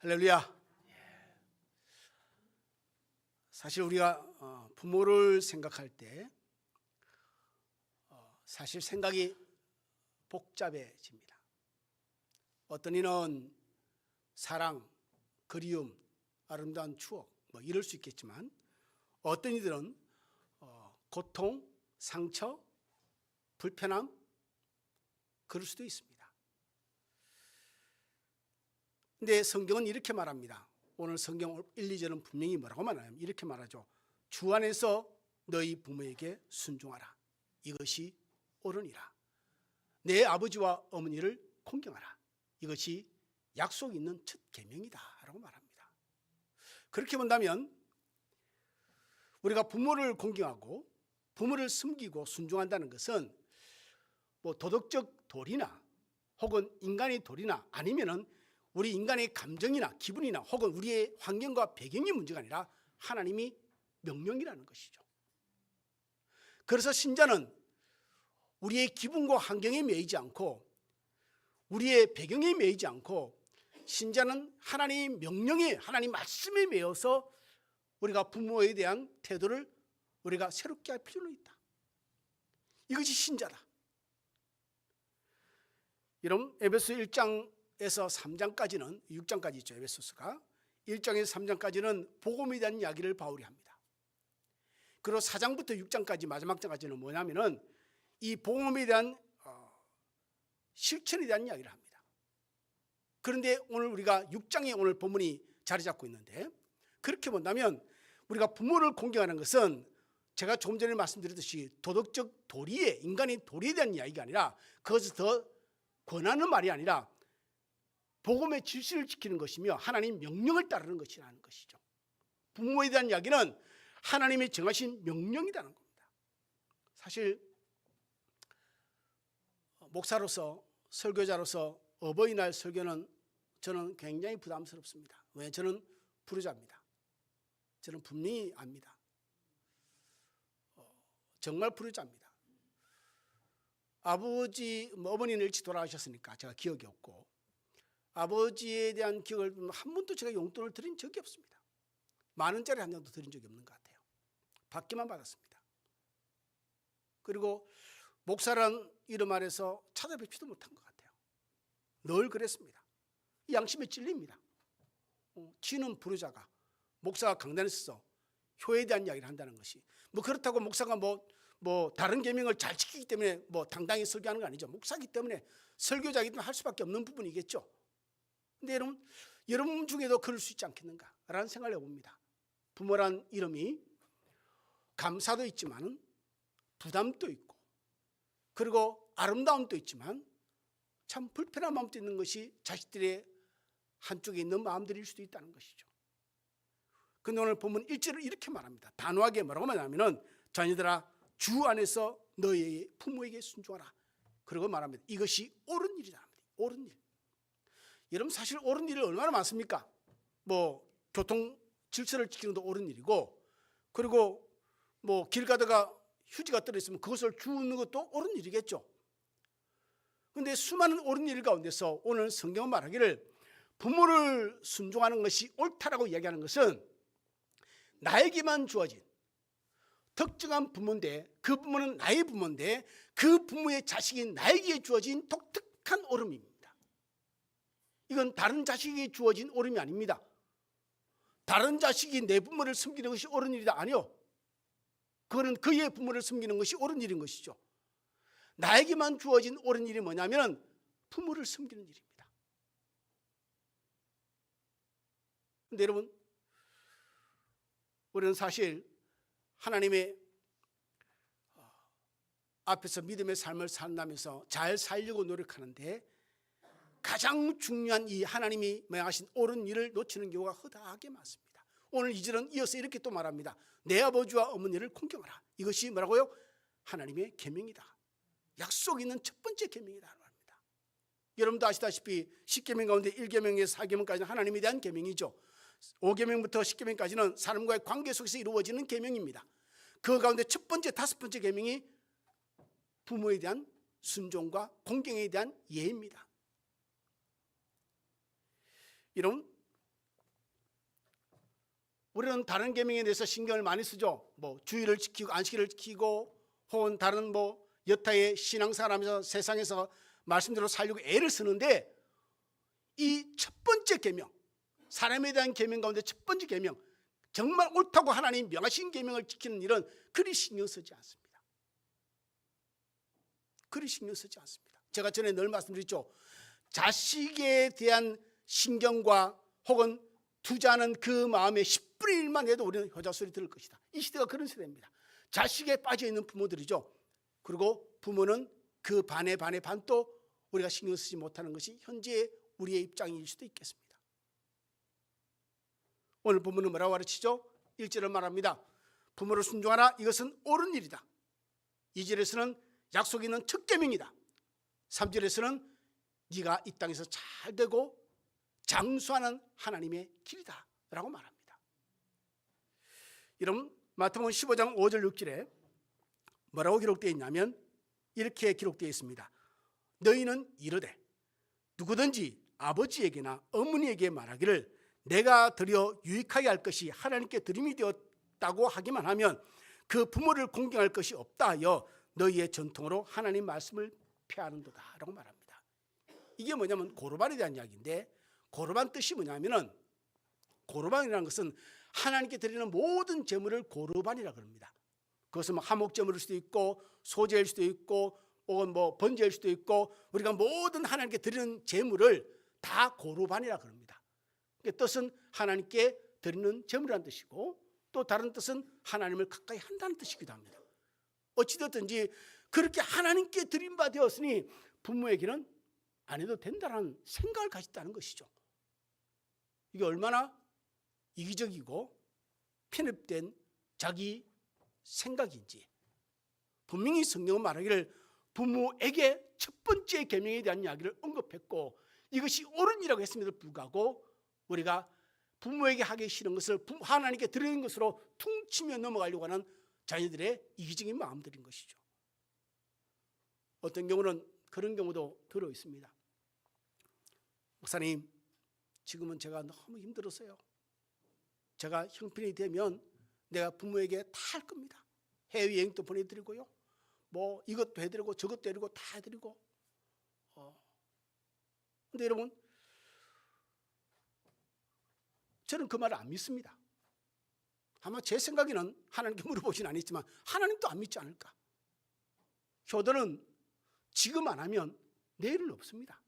할렐루야. 사실 우리가 어, 부모를 생각할 때 어, 사실 생각이 복잡해집니다. 어떤 이는 사랑, 그리움, 아름다운 추억 뭐 이럴 수 있겠지만 어떤 이들은 어, 고통, 상처, 불편함 그럴 수도 있습니다. 근데 성경은 이렇게 말합니다. 오늘 성경 1, 2절은 분명히 뭐라고 말하냐면 이렇게 말하죠. 주 안에서 너희 부모에게 순종하라. 이것이 옳으니라. 내 아버지와 어머니를 공경하라. 이것이 약속 있는 첫 계명이다라고 말합니다. 그렇게 본다면 우리가 부모를 공경하고 부모를 섬기고 순종한다는 것은 뭐 도덕적 도리나 혹은 인간의 도리나 아니면은 우리 인간의 감정이나 기분이나 혹은 우리의 환경과 배경이 문제가 아니라 하나님이 명령이라는 것이죠. 그래서 신자는 우리의 기분과 환경에 매이지 않고 우리의 배경에 매이지 않고 신자는 하나님의 명령에 하나님 말씀에 매여서 우리가 부모에 대한 태도를 우리가 새롭게 할 필요는 있다. 이것이 신자다. 여러분 에베소 1장에서 3장까지는 6장까지 있죠. 에베소서가 1장에서 3장까지는 복음에 대한 이야기를 바울이 합니다. 그리고 4장부터 6장까지 마지막 장까지는 뭐냐면은 이 복음에 대한 어, 실천에 대한 이야기를 합니다. 그런데 오늘 우리가 6장에 오늘 본문이 자리 잡고 있는데 그렇게 본다면 우리가 부모를 공경하는 것은 제가 조금 전에 말씀드렸듯이 도덕적 도리에 인간의 도리에 대한 이야기가 아니라 그것을 더 권하는 말이 아니라 복음의 질서를 지키는 것이며 하나님 명령을 따르는 것이라는 것이죠. 부모에 대한 이야기는 하나님이 정하신 명령이라는 겁니다. 사실 목사로서 설교자로서 어버이날 설교는 저는 굉장히 부담스럽습니다. 왜? 저는 부르자입니다. 저는 분명히 압니다. 어, 정말 부르자입니다. 아버지, 뭐 어머니는 일찍 돌아가셨으니까 제가 기억이 없고 아버지에 대한 기억을 한 번도 제가 용돈을 드린 적이 없습니다. 만 원짜리 한 장도 드린 적이 없는 것 같아요. 받기만 받았습니다. 그리고 목사란 이름 아래서 찾아뵙지도 못한 것 같아요. 늘 그랬습니다. 양심에 찔립니다. 어, 지는 부르자가 목사가 강단에서 효에 대한 이야기를 한다는 것이 뭐 그렇다고 목사가 뭐뭐 다른 계명을 잘 지키기 때문에 뭐 당당히 설교하는 거 아니죠. 목사기 때문에 설교자기 때문에 할 수밖에 없는 부분이겠죠. 근데 여러분 여러분 중에도 그럴 수 있지 않겠는가라는 생각을 해봅니다. 부모란 이름이 감사도 있지만 부담도 있고 그리고 아름다움도 있지만 참 불편한 마음도 있는 것이 자식들의 한쪽에 있는 마음들일 수도 있다는 것이죠. 근데 오늘 보면 일절을 이렇게 말합니다. 단호하게 뭐라고 말하냐면은 자녀들아 주 안에서 너희 부모에게 순종하라. 그리고 말합니다. 이것이 옳은 일이다. 옳은 일. 여러분 사실 옳은 일이 얼마나 많습니까? 뭐 교통 질서를 지키는 것도 옳은 일이고 그리고 뭐 길 가다가 휴지가 떨어 있으면 그것을 주우는 것도 옳은 일이겠죠. 근데 수많은 옳은 일 가운데서 오늘 성경은 말하기를 부모를 순종하는 것이 옳다라고 이야기하는 것은 나에게만 주어진 특정한 부모인데 그 부모는 나의 부모인데 그 부모의 자식이 나에게 주어진 독특한 옳음입니다. 이건 다른 자식에게 주어진 옳음이 아닙니다. 다른 자식이 내 부모를 섬기는 것이 옳은 일이다 아니요. 그거는 그의 부모를 섬기는 것이 옳은 일인 것이죠. 나에게만 주어진 옳은 일이 뭐냐면 부모를 섬기는 일입니다. 근데 여러분 우리는 사실 하나님의 어, 앞에서 믿음의 삶을 산다면서 잘 살려고 노력하는데 가장 중요한 이 하나님이 명하신 옳은 일을 놓치는 경우가 허다하게 많습니다. 오늘 이 절은 이어서 이렇게 또 말합니다. 내 아버지와 어머니를 공경하라. 이것이 뭐라고요? 하나님의 계명이다. 약속 있는 첫 번째 계명이다 말합니다. 여러분도 아시다시피 10계명 가운데 1계명에서 4계명까지는 하나님에 대한 계명이죠. 5계명부터 10계명까지는 사람과의 관계 속에서 이루어지는 계명입니다. 그 가운데 첫 번째, 다섯 번째 계명이 부모에 대한 순종과 공경에 대한 예입니다. 여러분 우리는 다른 계명에 대해서 신경을 많이 쓰죠. 뭐 주의를 지키고 안식일을 지키고 혹은 다른 뭐 여타의 신앙생활하면서 세상에서 말씀대로 살려고 애를 쓰는데 이 첫 번째 계명 사람에 대한 계명 가운데 첫 번째 계명 정말 옳다고 하나님 명하신 계명을 지키는 일은 그리 신경 쓰지 않습니다. 그리 신경 쓰지 않습니다. 제가 전에 늘 말씀드렸죠. 자식에 대한 신경과 혹은 투자하는 그 마음의 10분의 1만 해도 우리는 효자 소리 들을 것이다. 이 시대가 그런 세대입니다. 자식에 빠져 있는 부모들이죠. 그리고 부모는 그 반의 반의 반도 우리가 신경 쓰지 못하는 것이 현재 우리의 입장일 수도 있겠습니다. 오늘 본문은 뭐라고 가르치죠? 1절을 말합니다. 부모를 순종하라 이것은 옳은 일이다. 2절에서는 약속 있는 첫 계명이다. 3절에서는 네가 이 땅에서 잘 되고 장수하는 하나님의 길이다 라고 말합니다. 여러분 마태복음 15장 5절 6절에 뭐라고 기록되어 있냐면 이렇게 기록되어 있습니다. 너희는 이르되 누구든지 아버지에게나 어머니에게 말하기를 내가 드려 유익하게 할 것이 하나님께 드림이 되었다고 하기만 하면 그 부모를 공경할 것이 없다 하여 너희의 전통으로 하나님 말씀을 폐하는도다 라고 말합니다. 이게 뭐냐면 고르반에 대한 이야기인데 고르반 뜻이 뭐냐면은 고르반이라는 것은 하나님께 드리는 모든 제물을 고르반이라 그럽니다. 그것은 뭐 화목 제물일 수도 있고 소제일 수도 있고 혹은 뭐 번제일 수도 있고 우리가 모든 하나님께 드리는 제물을 다 고르반이라 그럽니다. 그 뜻은 하나님께 드리는 제물이라는 뜻이고 또 다른 뜻은 하나님을 가까이 한다는 뜻이기도 합니다. 어찌됐든지 그렇게 하나님께 드린 바 되었으니 부모에게는 안 해도 된다는 생각을 가졌다는 것이죠. 이게 얼마나 이기적이고 편협된 자기 생각인지 분명히 성경은 말하기를 부모에게 첫 번째 계명에 대한 이야기를 언급했고 이것이 옳은 이라고 했음에도 불구하고 우리가 부모에게 하기 싫은 것을 하나님께 드리는 것으로 퉁치며 넘어가려고 하는 자녀들의 이기적인 마음들인 것이죠. 어떤 경우는 그런 경우도 들어 있습니다. 목사님, 지금은 제가 너무 힘들었어요. 제가 형편이 되면 내가 부모에게 다 할 겁니다. 해외여행도 보내드리고요. 뭐 이것도 해드리고 저것도 해드리고 다 해드리고. 어. 근데 여러분, 저는 그 말을 안 믿습니다. 아마 제 생각에는 하나님께 물어보진 않았지만 하나님도 안 믿지 않을까. 효도는 지금 안 하면 내일은 없습니다.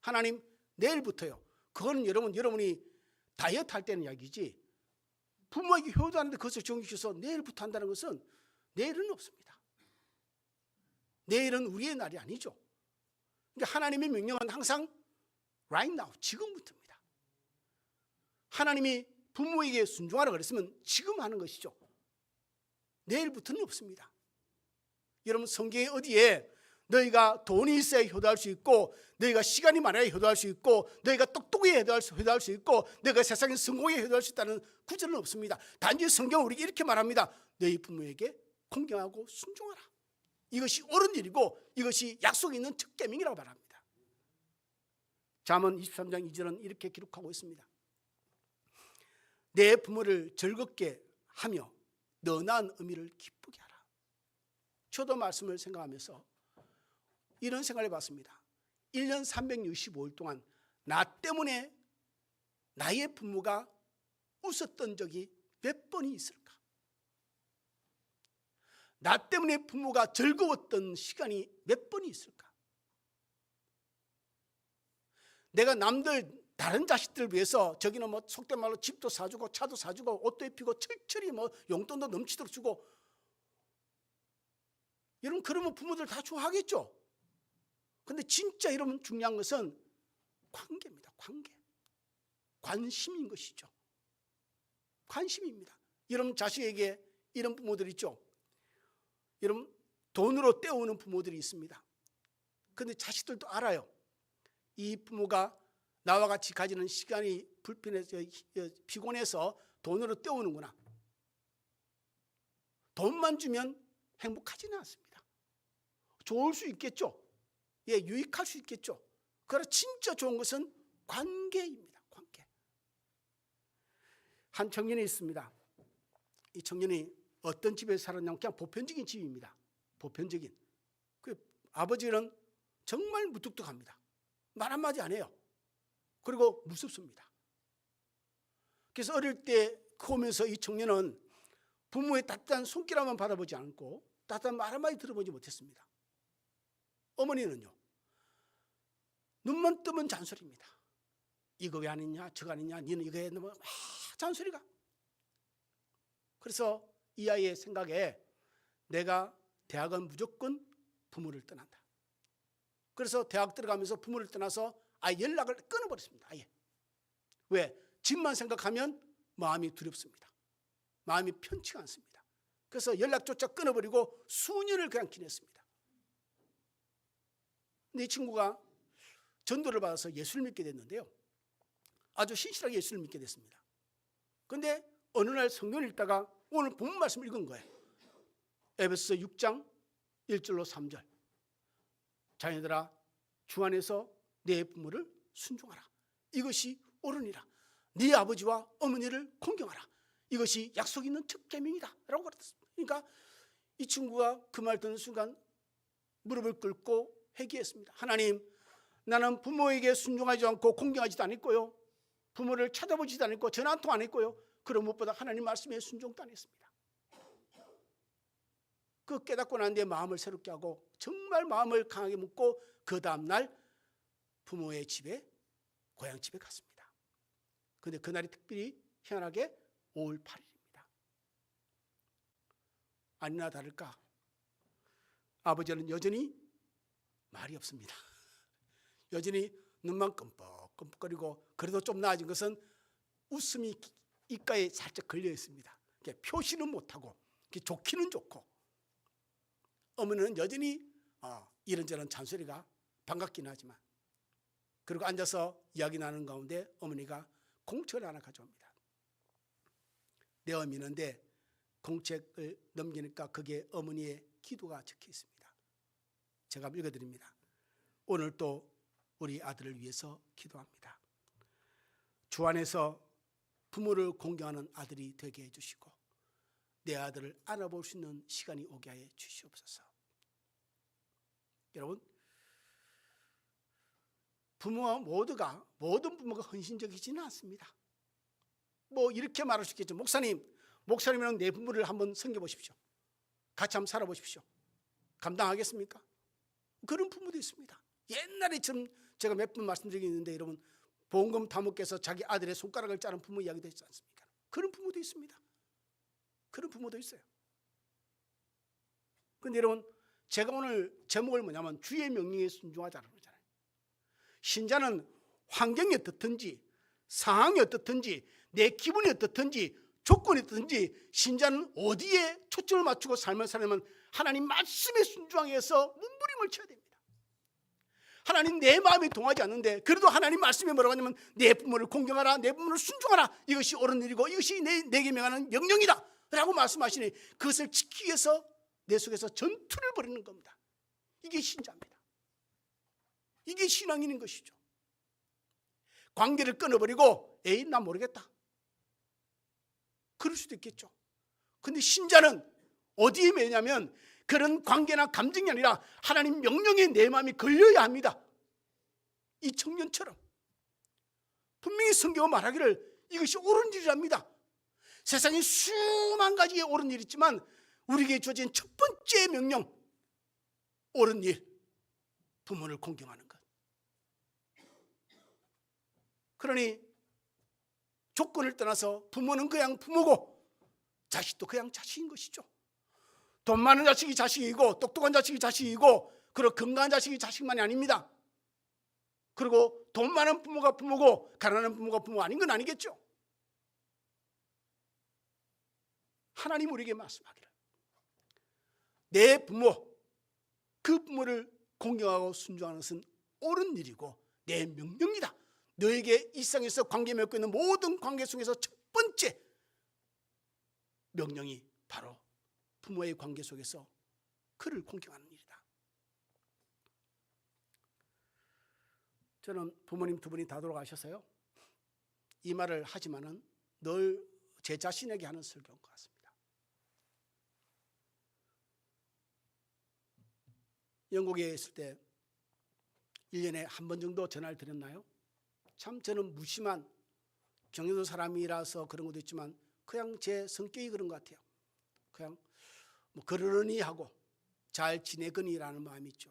하나님 내일부터요. 그거는 여러분 여러분이 다이어트 할 때는 이야기지. 부모에게 효도 하는데 그것을 정해주셔서 내일부터 한다는 것은 내일은 없습니다. 내일은 우리의 날이 아니죠. 그러니까 하나님의 명령은 항상 right now, 지금부터입니다. 하나님이 부모에게 순종하라 그랬으면 지금 하는 것이죠. 내일부터는 없습니다. 여러분 성경에 어디에 너희가 돈이 있어야 효도할 수 있고 너희가 시간이 많아야 효도할 수 있고 너희가 똑똑해야 효도할 수, 효도할 수 있고 너희가 세상에 성공해 효도할 수 있다는 구절은 없습니다. 단지 성경은 우리에게 이렇게 말합니다. 너희 부모에게 공경하고 순종하라. 이것이 옳은 일이고 이것이 약속 있는 특계명이라고 말합니다. 잠언 23장 2절은 이렇게 기록하고 있습니다. 내 부모를 즐겁게 하며 너난 의미를 기쁘게 하라. 저도 말씀을 생각하면서 이런 생각을 해봤습니다. 1년 365일 동안 나 때문에 나의 부모가 웃었던 적이 몇 번이 있을까? 나 때문에 부모가 즐거웠던 시간이 몇 번이 있을까? 내가 남들 다른 자식들을 위해서 저기는 뭐 속된 말로 집도 사주고 차도 사주고 옷도 입히고 철철이 뭐 용돈도 넘치도록 주고 여러분 그러면 부모들 다 좋아하겠죠? 근데 진짜 여러분 중요한 것은 관계입니다. 관계. 관심인 것이죠. 관심입니다. 여러분 자식에게 이런 부모들 있죠? 여러분 돈으로 떼오는 부모들이 있습니다. 근데 자식들도 알아요. 이 부모가 나와 같이 가지는 시간이 불편해서 피곤해서 돈으로 떼오는구나. 돈만 주면 행복하지는 않습니다. 좋을 수 있겠죠. 예, 유익할 수 있겠죠. 그러나 진짜 좋은 것은 관계입니다. 관계. 한 청년이 있습니다. 이 청년이 어떤 집에 살았냐면 그냥 보편적인 집입니다. 보편적인. 그 아버지는 정말 무뚝뚝합니다. 말 한마디 안 해요. 그리고 무섭습니다. 그래서 어릴 때 크면서 이 청년은 부모의 따뜻한 손길 한번 받아보지 않고 따뜻한 말 한마디 들어보지 못했습니다. 어머니는요. 눈만 뜨면 잔소리입니다. 이거 왜 아니냐 저거 아니냐 니는 이거 해 뭐, 막 잔소리가. 그래서 이 아이의 생각에 내가 대학은 무조건 부모를 떠난다. 그래서 대학 들어가면서 부모를 떠나서 아예 연락을 끊어버렸습니다. 아예. 왜? 집만 생각하면 마음이 두렵습니다. 마음이 편치가 않습니다. 그래서 연락조차 끊어버리고 수년을 그냥 지냈습니다. 근데 이 친구가 전도를 받아서 예수를 믿게 됐는데요. 아주 신실하게 예수를 믿게 됐습니다. 근데 어느 날 성경을 읽다가 오늘 본 말씀을 읽은 거예요. 에베소 6장 1절로 3절. 자녀들아 주 안에서 내 부모를 순종하라. 이것이 옳으니라. 네 아버지와 어머니를 공경하라. 이것이 약속 있는 첫 계명이다. 라고 그랬습니다. 그러니까 이 친구가 그 말 듣는 순간 무릎을 꿇고 회개했습니다. 하나님, 나는 부모에게 순종하지 않고 공경하지도 않았고요. 부모를 찾아보지도 않았고 전화 한 통 안 했고요. 그런 무엇보다 하나님 말씀에 순종도 안 했습니다. 그 깨닫고 난 뒤에 마음을 새롭게 하고 정말 마음을 강하게 묻고 그 다음날 부모의 집에 고향 집에 갔습니다. 근데 그날이 특별히 희한하게 5월 8일입니다. 아니나 다를까 아버지는 여전히 말이 없습니다. 여전히 눈만 끔뻑끔뻑거리고 그래도 좀 나아진 것은 웃음이 입가에 살짝 걸려 있습니다. 표시는 못하고 좋기는 좋고 어머니는 여전히 어, 이런저런 잔소리가 반갑긴 하지만 그리고 앉아서 이야기 나누는 가운데 어머니가 공책을 하나 가져옵니다. 내어 미는데 공책을 넘기니까 거기에 어머니의 기도가 적혀 있습니다. 제가 읽어드립니다. 오늘 또 우리 아들을 위해서 기도합니다. 주 안에서 부모를 공경하는 아들이 되게 해주시고 내 아들을 안아볼 수 있는 시간이 오게 해 주시옵소서. 여러분 부모와 모두가 모든 부모가 헌신적이지는 않습니다. 뭐 이렇게 말할 수 있겠죠. 목사님, 목사님이랑 내 부모를 한번 섬겨 보십시오. 같이 한번 살아보십시오. 감당하겠습니까? 그런 부모도 있습니다. 옛날에처럼 제가 몇 번 말씀드리겠는데 여러분 보험금 다목께서 자기 아들의 손가락을 자른 부모 이야기도 있지 않습니까? 그런 부모도 있습니다. 그런 부모도 있어요. 근데 여러분 제가 오늘 제목을 뭐냐면 주의 명령에 순종하자는 거잖아요. 신자는 환경이 어떻든지 상황이 어떻든지 내 기분이 어떻든지 조건이 어떻든지 신자는 어디에 초점을 맞추고 삶을 살려면 하나님 말씀에 순종해서 몸부림을 쳐야 됩니다. 하나님 내 마음이 동하지 않는데 그래도 하나님 말씀에 뭐라고 하냐면 내 부모를 공경하라 내 부모를 순종하라 이것이 옳은 일이고 이것이 내, 내게 명하는 명령이다 라고 말씀하시니 그것을 지키기 위해서 내 속에서 전투를 벌이는 겁니다. 이게 신자입니다. 이게 신앙인인 것이죠. 관계를 끊어버리고 에이 나 모르겠다. 그럴 수도 있겠죠. 근데 신자는 어디에 매냐면 그런 관계나 감정이 아니라 하나님 명령에 내 마음이 걸려야 합니다. 이 청년처럼 분명히 성경은 말하기를 이것이 옳은 일이랍니다. 세상에 수만 가지의 옳은 일이 있지만 우리에게 주어진 첫 번째 명령 옳은 일 부모를 공경하는 것. 그러니 조건을 떠나서 부모는 그냥 부모고 자식도 그냥 자식인 것이죠. 돈 많은 자식이 자식이고 똑똑한 자식이 자식이고 그리고 건강한 자식이 자식만이 아닙니다. 그리고 돈 많은 부모가 부모고 가난한 부모가 부모 아닌 건 아니겠죠. 하나님 우리에게 말씀하기를 내 부모 그 부모를 공경하고 순종하는 것은 옳은 일이고 내 명령이다. 너에게 일상에서 관계 맺고 있는 모든 관계 속에서 첫 번째 명령이 바로 부모의 관계 속에서 그를 공경하는 일이다. 저는 부모님 두 분이 다 돌아가셨어요. 이 말을 하지만은 늘 제 자신에게 하는 설교인 것 같습니다. 영국에 있을 때 1년에 한 번 정도 전화를 드렸나요? 참 저는 무심한 경기도 사람이라서 그런 것도 있지만 그냥 제 성격이 그런 것 같아요. 그냥 뭐 그러려니 하고 잘 지내거니라는 마음이 있죠.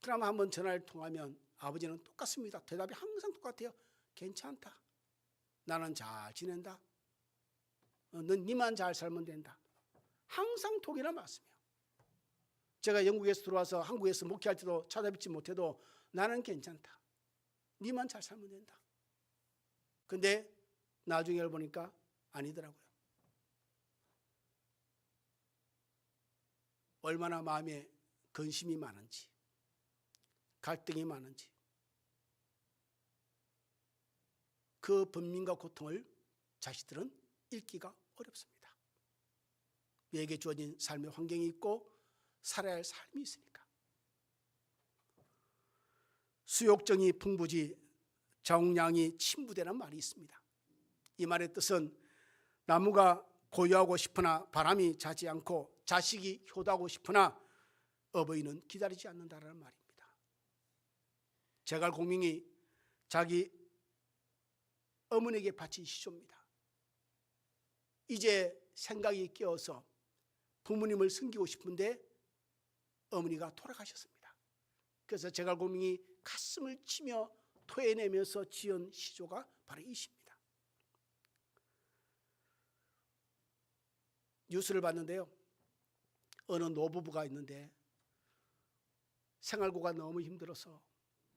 그러면 한번 전화를 통하면 아버지는 똑같습니다. 대답이 항상 똑같아요. 괜찮다. 나는 잘 지낸다. 어, 넌 니만 잘 살면 된다. 항상 독이나 맞습니다. 제가 영국에서 들어와서 한국에서 목회할 때도 찾아뵙지 못해도 나는 괜찮다. 니만 잘 살면 된다. 근데 나중에 보니까 아니더라고요. 얼마나 마음에 근심이 많은지, 갈등이 많은지, 그 번민과 고통을 자식들은 읽기가 어렵습니다. 내게 주어진 삶의 환경이 있고 살아야 할 삶이 있으니까. 수욕정이 풍부지 정량이 침부되는 말이 있습니다. 이 말의 뜻은 나무가 고요하고 싶으나 바람이 자지 않고 자식이 효도하고 싶으나 어버이는 기다리지 않는다라는 말입니다. 제갈 공명이 자기 어머니에게 바친 시조입니다. 이제 생각이 깨어서 부모님을 섬기고 싶은데 어머니가 돌아가셨습니다. 그래서 제갈 공명이 가슴을 치며 토해내면서 지은 시조가 바로 이 시입니다. 뉴스를 봤는데요. 어느 노부부가 있는데 생활고가 너무 힘들어서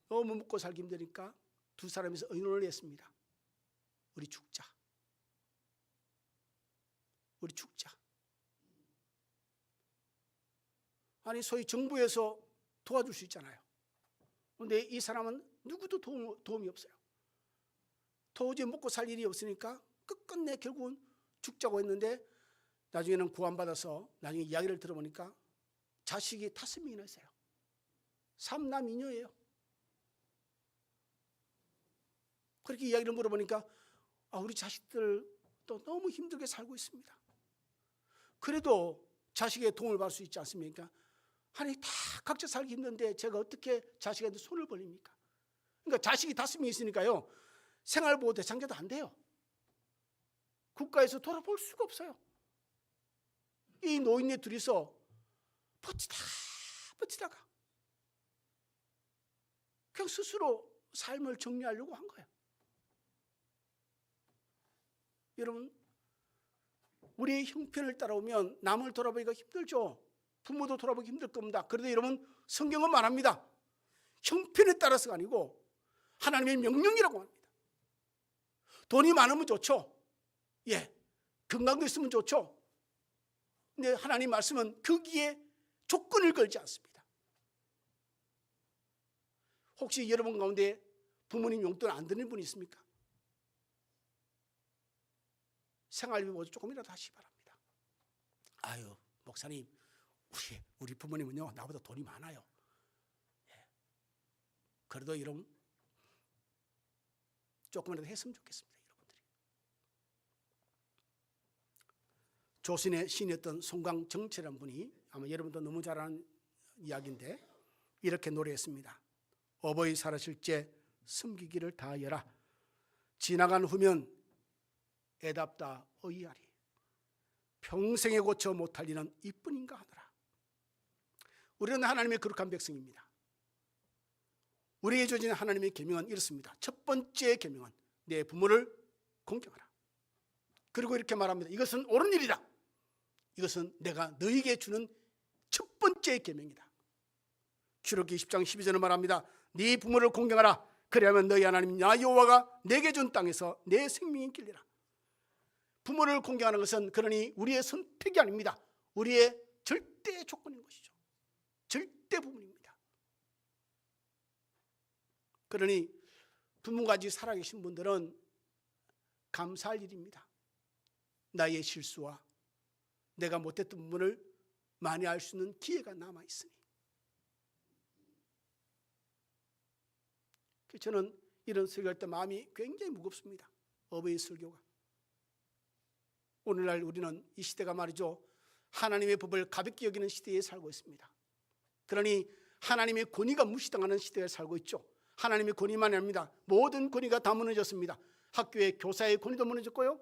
너무 먹고 살기 힘드니까 두 사람이서 의논을 했습니다. 우리 죽자. 우리 죽자. 아니 소위 정부에서 도와줄 수 있잖아요. 그런데 이 사람은 누구도 도움, 도움이 없어요. 도저히 먹고 살 일이 없으니까 끝끝내 결국은 죽자고 했는데 나중에는 구원받아서 나중에 이야기를 들어보니까 자식이 다섯 명이나 있어요. 삼남 이녀예요. 그렇게 이야기를 물어보니까 아, 우리 자식들 또 너무 힘들게 살고 있습니다. 그래도 자식의 도움을 받을 수 있지 않습니까? 아니 다 각자 살기 힘든데 제가 어떻게 자식한테 손을 벌립니까? 그러니까 자식이 다섯 명 있으니까요 생활보호 대상자도 안 돼요. 국가에서 돌아볼 수가 없어요. 이 노인네 둘이서 버티다 버티다가 그냥 스스로 삶을 정리하려고 한 거예요. 여러분 우리의 형편을 따라오면 남을 돌아보기가 힘들죠. 부모도 돌아보기 힘들 겁니다. 그런데 여러분 성경은 말합니다. 형편에 따라서가 아니고 하나님의 명령이라고 합니다. 돈이 많으면 좋죠. 예. 건강도 있으면 좋죠. 근데 하나님 말씀은 거기에 조건을 걸지 않습니다. 혹시 여러분 가운데 부모님 용돈 안 드는 분 있습니까? 생활비 모두 조금이라도 하시기 바랍니다. 아유, 목사님, 우리, 우리 부모님은요, 나보다 돈이 많아요. 예. 그래도 여러분, 조금이라도 했으면 좋겠습니다, 여러분들이. 조선의 신이었던 송강정철이라는 분이 아마 여러분도 너무 잘 아는 이야기인데 이렇게 노래했습니다. 어버이 살아실 때 숨기기를 다하여라. 지나간 후면 애답다 어이하리. 평생에 고쳐 못할 일은 이뿐인가 하더라. 우리는 하나님의 거룩한 백성입니다. 우리에게 주어진 하나님의 계명은 이렇습니다. 첫 번째 계명은 내 부모를 공경하라. 그리고 이렇게 말합니다. 이것은 옳은 일이다. 이것은 내가 너에게 주는 첫 번째 계명이다. 출애굽기 10장 12절을 말합니다. 네 부모를 공경하라. 그래야만 너희 하나님 나 여호와가 내게 준 땅에서 내 생명이 길리라. 부모를 공경하는 것은 그러니 우리의 선택이 아닙니다. 우리의 절대 조건인 것이죠. 절대 부분입니다. 그러니 부모가 아직 살아계신 분들은 감사할 일입니다. 나의 실수와 내가 못했던 부분을 많이 알 수 있는 기회가 남아 있으니. 저는 이런 설교할 때 마음이 굉장히 무겁습니다. 어버이 설교가. 오늘날 우리는 이 시대가 말이죠. 하나님의 법을 가볍게 여기는 시대에 살고 있습니다. 그러니 하나님의 권위가 무시당하는 시대에 살고 있죠. 하나님의 권위만이 아닙니다. 모든 권위가 다 무너졌습니다. 학교의 교사의 권위도 무너졌고요.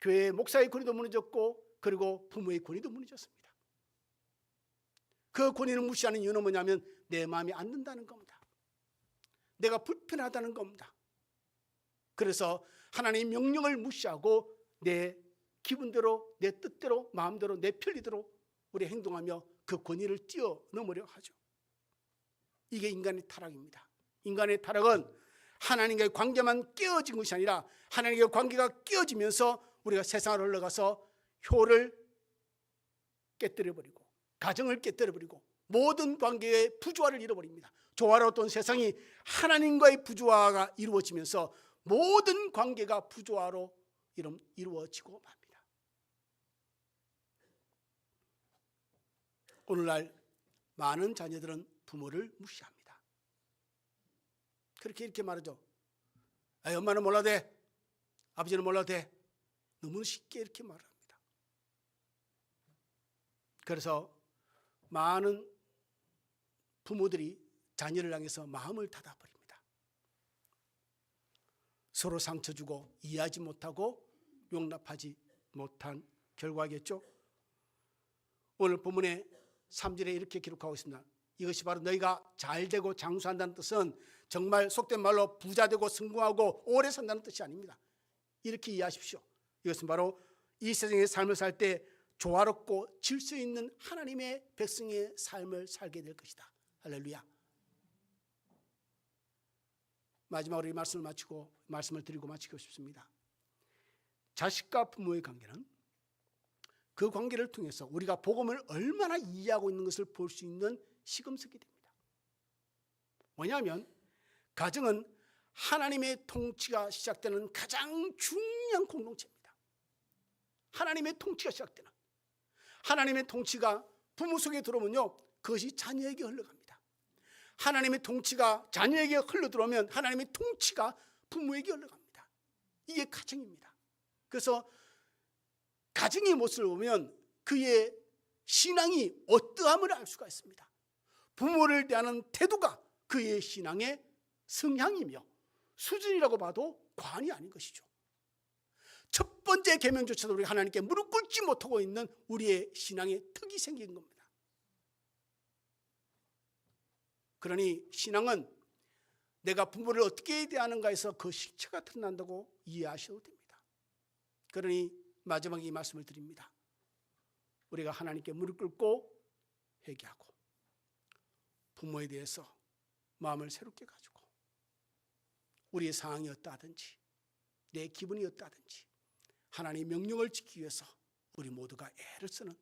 교회 목사의 권위도 무너졌고 그리고 부모의 권위도 무너졌습니다. 그 권위를 무시하는 이유는 뭐냐면 내 마음에 안 든다는 겁니다. 내가 불편하다는 겁니다. 그래서 하나님의 명령을 무시하고 내 기분대로 내 뜻대로 마음대로 내 편리대로 우리 행동하며 그 권위를 뛰어넘으려 하죠. 이게 인간의 타락입니다. 인간의 타락은 하나님과의 관계만 깨어진 것이 아니라 하나님과의 관계가 깨어지면서 우리가 세상을 흘러가서 효를 깨뜨려 버리고 가정을 깨뜨려 버리고 모든 관계의 부조화를 잃어버립니다. 조화로웠던 세상이 하나님과의 부조화가 이루어지면서 모든 관계가 부조화로 이루어지고 맙니다. 오늘날 많은 자녀들은 부모를 무시합니다. 그렇게 이렇게 말하죠. 아, 엄마는 몰라도 돼. 아버지는 몰라도 돼. 너무 쉽게 이렇게 말합니다. 그래서 많은 부모들이 자녀를 향해서 마음을 닫아버립니다. 서로 상처 주고 이해하지 못하고 용납하지 못한 결과겠죠. 오늘 본문의 3절에 이렇게 기록하고 있습니다. 이것이 바로 너희가 잘 되고 장수한다는 뜻은 정말 속된 말로 부자 되고 성공하고 오래 산다는 뜻이 아닙니다. 이렇게 이해하십시오. 이것은 바로 이 세상의 삶을 살 때 조화롭고 질서 있는 하나님의 백성의 삶을 살게 될 것이다. 할렐루야. 마지막으로 이 말씀을 마치고 말씀을 드리고 마치고 싶습니다. 자식과 부모의 관계는 그 관계를 통해서 우리가 복음을 얼마나 이해하고 있는 것을 볼 수 있는 시금석이 됩니다. 뭐냐면 가정은 하나님의 통치가 시작되는 가장 중요한 공동체입니다. 하나님의 통치가 시작되는 하나님의 통치가 부모 속에 들어오면요 그것이 자녀에게 흘러갑니다. 하나님의 통치가 자녀에게 흘러 들어오면 하나님의 통치가 부모에게 흘러갑니다. 이게 가정입니다. 그래서 가정의 모습을 보면 그의 신앙이 어떠함을 알 수가 있습니다. 부모를 대하는 태도가 그의 신앙의 성향이며 수준이라고 봐도 과언이 아닌 것이죠. 첫 번째 계명조차도 우리 하나님께 무릎 꿇지 못하고 있는 우리의 신앙의 턱이 생긴 겁니다. 그러니 신앙은 내가 부모를 어떻게 대하는가에서 그 실체가 드러난다고 이해하셔도 됩니다. 그러니 마지막에 이 말씀을 드립니다. 우리가 하나님께 무릎 꿇고 회개하고 부모에 대해서 마음을 새롭게 가지고 우리의 상황이 어떠하든지 내 기분이 어떠하든지 하나님의 명령을 지키기 위해서 우리 모두가 애를 쓰는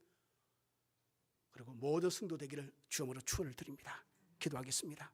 그리고 모든 성도 되기를 주음으로 축원을 드립니다. 기도하겠습니다.